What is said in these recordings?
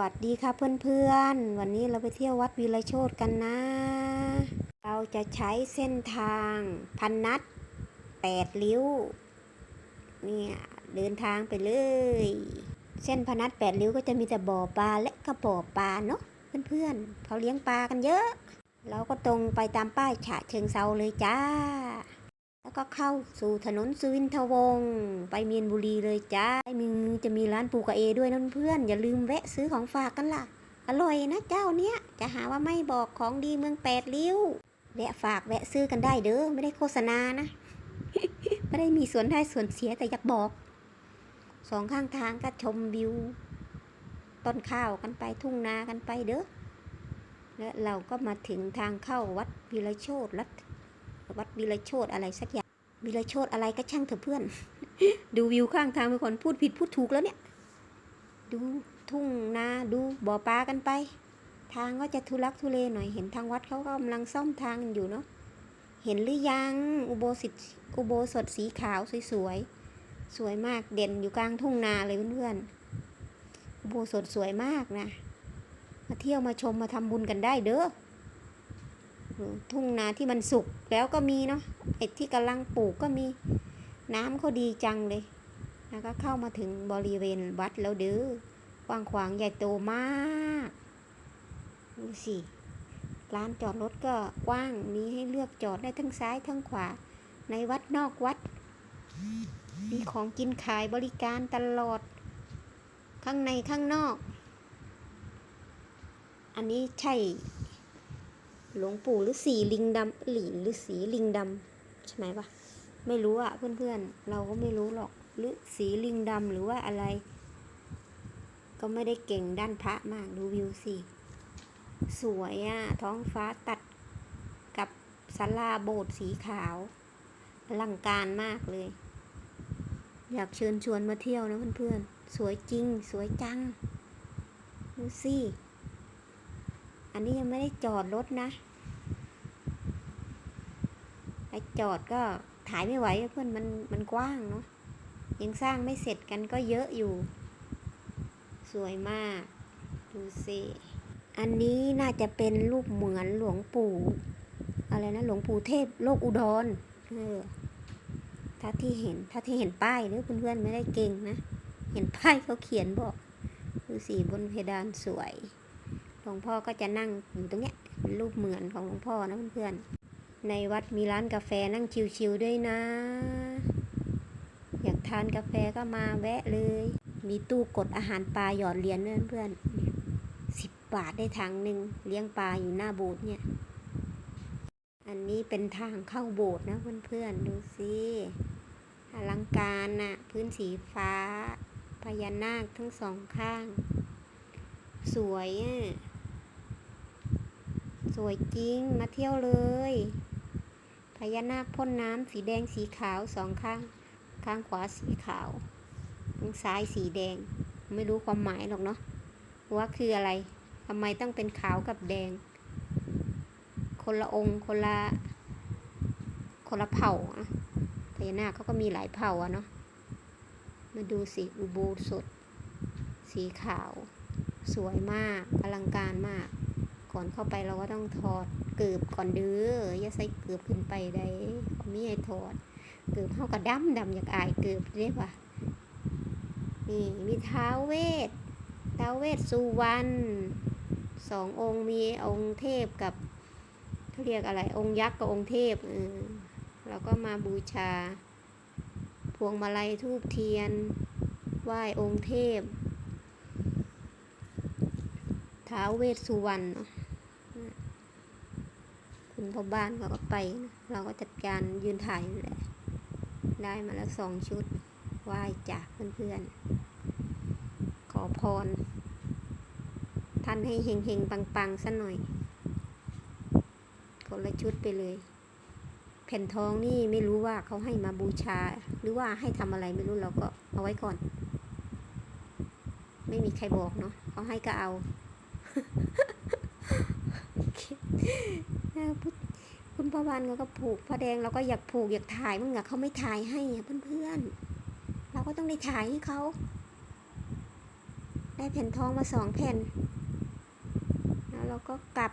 วัสดีค่ะเพื่อนๆ วันนี้เราไปเที่ยววัดวีรโชตกันนะ เราจะใช้เส้นทาง พันนัดแปดริ้ว เนี่ยเดินทางไปเลย เส้นพนัดแปดริ้วก็จะมีแต่บ่อปลาและก็บ่อปลาเนาะเพื่อนๆเขาเลี้ยงปลากันเยอะ เราก็ตรงไปตามป้ายฉะเชิงเซาเลยจ้า แล้วก็เข้าสู่ถนนสุวินทวงศ์ไปเมียนบุรีเลยจ้ามีจะมีร้านปูกระเอด้วยนะเพื่อนอย่าลืมแวะซื้อของฝากกันล่ะ อร่อยนะเจ้าเนี้ยจะหาว่าไม่บอกของดีเมืองแปดริ้วแวะฝากแวะซื้อกันได้เด้อไม่ได้โฆษณานะ ไม่ได้มีส่วนได้ส่วนเสียแต่อยากบอก สองข้างทางก็ชมวิว ต้นข้าวกันไปทุ่งนากันไปเด้อและเราก็มาถึงทางเข้าวัดวีรโชตรัต วัดวีรโชตอะไรสักอย่างวีรโชตอะไรก็ช่างเถอะเพื่อน ดูวิวข้างทางเป็นคนพูดผิดพูดถูกแล้วเนี่ย ดูทุ่งนาดูบ่อปลากันไป ทางก็จะทุลักทุเลหน่อยเห็นทางวัดเขากำลังซ่อมทางอยู่เนาะเห็นหรือยังอุโบสถอุโบสถสีขาวสวยๆสวยมากเด่นอยู่กลางทุ่งนาเลยเพื่อนๆอุโบสถสวยมากนะ มาเที่ยวมาชมมาทำบุญกันได้เด้อ ทุ่งนาที่มันสุกแล้วก็มีเนาะไอ้ที่กำลังปลูกก็มีน้ำเขาดีจังเลยแล้วก็เข้ามาถึงบริเวณวัดแล้วเด้อกว้างขวางใหญ่โตมากดูสิร้านจอดรถก็กว้างมีให้เลือกจอดได้ทั้งซ้ายทั้งขวา ในวัดนอกวัด มีของกินขายบริการตลอด ข้างในข้างนอก อันนี้ใช่ หลวงปู่หรือสีลิงดำหรือหรือสีลิงดำใช่ไหมวะไม่รู้อะเพื่อนๆ เราก็ไม่รู้หรอกหรือสีลิงดำหรือว่าอะไร ก็ไม่ได้เก่งด้านพระมากดูวิวสิสวยอะท้องฟ้าตัดกับศาลาโบสถ์สีขาวอลังการมากเลย อยากเชิญชวนมาเที่ยวนะเพื่อนๆ สวยจริง สวยจังดูสิ อันนี้ยังไม่ได้จอดรถนะไอจอดก็ถ่ายไม่ไหวเพื่อนมันมันกว้างเนาะยังสร้างไม่เสร็จกันก็เยอะอยู่ สวยมาก ดูสิอันนี้น่าจะเป็นรูปเหมือนหลวงปู่ อะไรนะ หลวงปู่เทพโลกอุดรเออถ้าที่เห็นถ้าที่เห็นป้ายเนอะเพื่อนๆไม่ได้เก่งนะ เห็นป้ายเขาเขียนบอก ดูสิบนเพดานสวย หลวงพ่อก็จะนั่งอยู่ตรงเนี้ยเป็นรูปเหมือนของหลวงพ่อนะเพื่อนๆ ในวัดมีร้านกาแฟนั่งชิวๆด้วยนะ อยากทานกาแฟก็มาแวะเลย มีตู้กดอาหารปลาหยอดเหรียญเพื่อนสิบบาทได้ถังหนึ่งเลี้ยงปลาอยู่หน้าโบสถ์เนี่ย อันนี้เป็นทางเข้าโบสถ์นะเพื่อนๆ ดูสิอลังการน่ะ พื้นสีฟ้าพญานาคทั้งสองข้าง สวยอะ สวยจริงมาเที่ยวเลย พญานาคพ่นน้ำสีแดงสีขาวสองข้าง ข้างขวาสีขาวข้างซ้ายสีแดง ไม่รู้ความหมายหรอกเนาะว่าคืออะไรทำไมต้องเป็นขาวกับแดง คนละองค์คนละ คนละเผ่าอะพญานาคเขาก็มีหลายเผ่าอะเนาะมาดูสิอุโบสถสีขาว สวยมากอลังการมาก อนเข้าไปเราก็ต้องถอดเกือบก่อนเด้ออย่าใส่เกือบขึ้นไปได้มีให้ถอด เกือบเข้ากับดำดำอยากอายเกือบเรียกว่านี่มีท้าเวทท้าเวทสุวรรณสององค์มีองค์เทพกับเขาเรียกอะไร องค์ยักษ์กับองค์เทพเออเราก็มาบูชา พวงมาลัยทูบเทียน ไหว้องค์เทพท้าเวสสุวรรณเนาะ คุณพ่อบ้านเขาก็ไป เราก็จัดการยืนถ่ายแหละได้มาแล้วสองชุดไหว้จากเพื่อนๆ ขอพร ท่านให้เฮงเฮงปังปังๆสักหน่อยคนละชุดไปเลย แผ่นทองนี่ไม่รู้ว่าเขาให้มาบูชา หรือว่าให้ทำอะไรไม่รู้เราก็เอาไว้ก่อน ไม่มีใครบอกเนาะเขาให้ก็เอา คุณพ่อบ้านเขาก็ผูกผ้าแดงเราก็อยากผูกอยากถ่ายมึงอะเขาไม่ถ่ายให้อะเพื่อนๆ เราก็ต้องได้ถ่ายให้เขาได้แผ่นทองมาสองแผ่น แล้วเราก็กลับ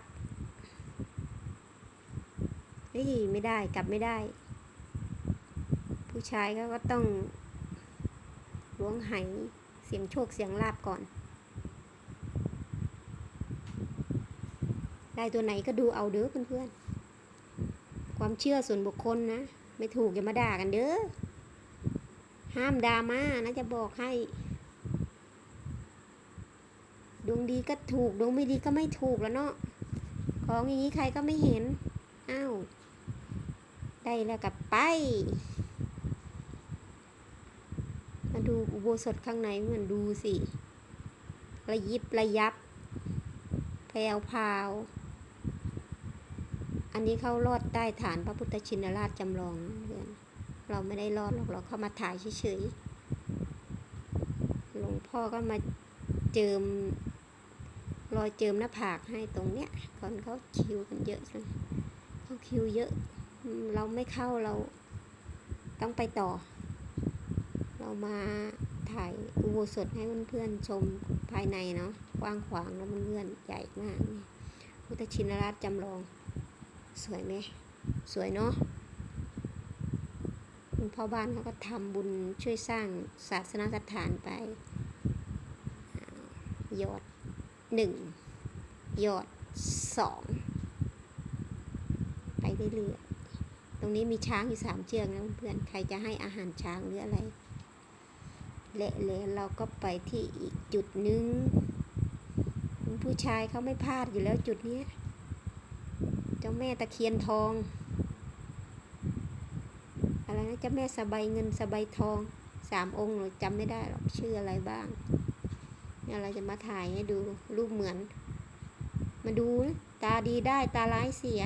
เฮ้ยไม่ได้กลับไม่ได้ ผู้ชายเขาก็ต้องล้วงไหเสียงโชคเสียงลาบก่อน ได้ตัวไหนก็ดูเอาเด้อเพื่อนๆ ความเชื่อส่วนบุคคลนะ ไม่ถูกอย่ามาด่ากันเด้อ ห้ามดราม่านะจะบอกให้ ดวงดีก็ถูก ดวงไม่ดีก็ไม่ถูกแล้วเนาะ ของอย่างนี้ใครก็ไม่เห็น อ้าว ได้แล้วกับไป มาดูอุโบสถข้างในเหมือนดูสิ ระยิบระยับแพรวพาว อันนี้เขาลอดใต้ฐานพระพุทธชินราชจำลองเพื่อนเราไม่ได้รอดหรอกเราเข้ามาถ่ายเฉยๆหลวงพ่อก็มาเจิมรอยเจิมหน้าผากให้ตรงเนี้ยก่อนเขาคิวกันเยอะเลยเขาคิวเยอะ เราไม่เข้าเราต้องไปต่อ เรามาถ่ายอุโบสถให้เพื่อนๆชมภายในเนาะกว้างขวางแล้วเพื่อนๆใหญ่มากนี่พุทธชินราชจำลอง สวยไหมสวยเนาะคุณพ่อบ้านเขาก็ทำบุญช่วยสร้างศาสนสถานไปยอดหนึ่งยอดสองไปเรื่อยๆตรงนี้มีช้างอยู่สามเชือกนะเพื่อนใครจะให้อาหารช้างหรืออะไรเละเลยเราก็ไปที่อีกจุดนึงคุณผู้ชายเขาไม่พลาดอยู่แล้วจุดนี้ จ้าแม่ตะเคียนทอง อะไรนะเจ้าแม่สบายเงินสบายทองสามองค์เราจำไม่ได้หรอกชื่ออะไรบ้างเนี่ยเราจะมาถ่ายให้ดูรูปเหมือน มาดูนะตาดีได้ตาร้ายเสีย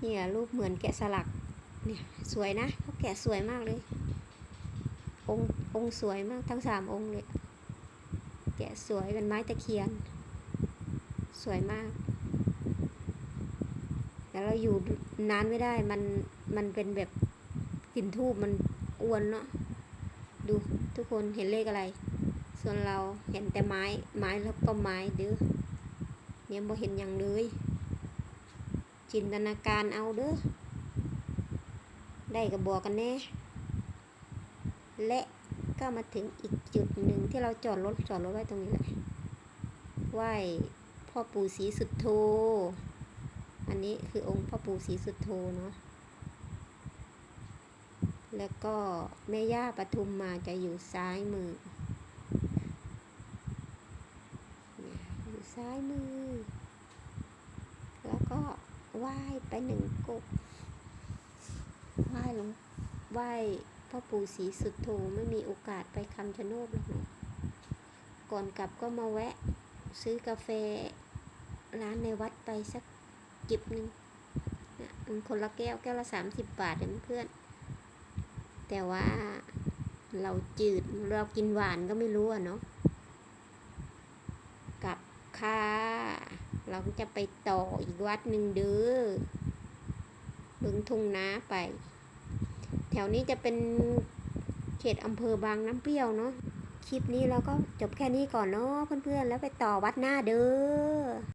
เนี่ยรูปเหมือนแกะสลักเนี่ยสวยนะเขาแกะสวยมากเลย องค์องค์สวยมากทั้งสามองค์เลย แกะสวยเป็นไม้ตะเคียน สวยมาก แต่เราอยู่นานไม่ได้มันมันเป็นแบบกลิ่นทูบมันอ้วนเนาะดูทุกคนเห็นเลขอะไร ส่วนเราเห็นแต่ไม้ไม้แล้วก็ไม้เด้อเนี่ยบ่เห็นอย่างเลย จินตนาการเอาเด้อได้ก็บบอกกันแน่ และก็มาถึงอีกจุดหนึ่งที่เราจอดรถจอดรถไว้ตรงนี้แหละไหว พ่อปู่ศรีสุดโท อันนี้คือองค์พ่อปู่ศรีสุดโทเนาะ แล้วก็แม่ย่าปทุมมาจะอยู่ซ้ายมือ อยู่ซ้ายมือ แล้วก็ไหว้ไปหนึ่งกบไหว้หลวงไหว้พ่อปู่ศรีสุดโทไม่มีโอกาสไปคำชะโนดหรอกเนาะก่อนกลับก็มาแวะซื้อกาแฟ ร้านในวัดไปสักจิบหนึ่งคนละแก้วแก้วละสามสิบบาทเองเพื่อน แต่ว่าเราจืดเรากินหวานก็ไม่รู้อะเนาะกลับค่ะ เราจะไปต่ออีกวัดหนึ่งเด้อบึงทุ่งนาไป แถวนี้จะเป็นเขตอำเภอบางน้ำเปรี้ยวเนาะคลิปนี้เราก็จบแค่นี้ก่อนเนาะเพื่อนๆ แล้วไปต่อวัดหน้าเด้อ